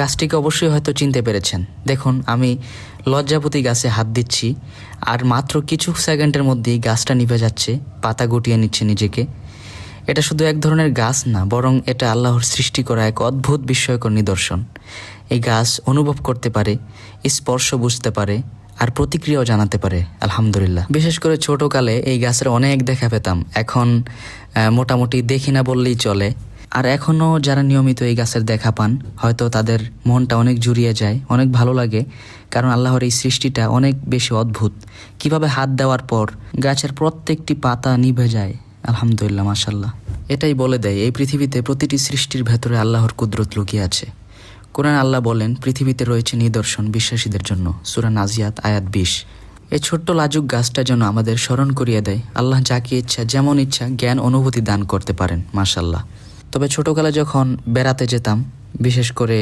গাছটিকে অবশ্যই হয়তো চিনতে পেরেছেন। দেখুন, আমি লজ্জাপতি গাছে হাত দিচ্ছি, আর মাত্র কিছু সেকেন্ডের মধ্যেই গাছটা নিভে যাচ্ছে, পাতা গুটিয়ে নিচ্ছে নিজেকে। এটা শুধু এক ধরনের গাছ না, বরং এটা আল্লাহর সৃষ্টি করা এক অদ্ভুত বিস্ময়কর নিদর্শন। এই গাছ অনুভব করতে পারে, স্পর্শ বুঝতে পারে, আর প্রতিক্রিয়াও জানাতে পারে, আলহামদুলিল্লাহ। বিশেষ করে ছোটকালে এই গাছের অনেক দেখা পেতাম। এখন মোটামুটি দেখি না বললেই চলে। আর এখনও যারা নিয়মিত এই গাছের দেখা পান, হয়তো তাদের মনটা অনেক জুড়িয়ে যায়, অনেক ভালো লাগে, কারণ আল্লাহর এই সৃষ্টিটা অনেক বেশি অদ্ভুত। কীভাবে হাত দেওয়ার পর গাছের প্রত্যেকটি পাতা নিভে যায়, আলহামদুলিল্লাহ মাসাল্লাহ এটাই বলে দেয়, এই পৃথিবীতে প্রতিটি সৃষ্টির ভেতরে আল্লাহর কুদরত লুকিয়ে আছে। কোরআন আল্লাহ বলেন, পৃথিবীতে রয়েছে নিদর্শন বিশ্বাসীদের জন্য, সুরা নাজিয়াত, আয়াত বিশ। এই ছোট্ট লাজুক গাছটা যেন আমাদের স্মরণ করিয়ে দেয়, আল্লাহ যাকে ইচ্ছা, যেমন ইচ্ছা, জ্ঞান, অনুভূতি দান করতে পারেন মাশাল্লাহ তবে ছোটোকালে যখন বেড়াতে যেতাম বিশেষ করে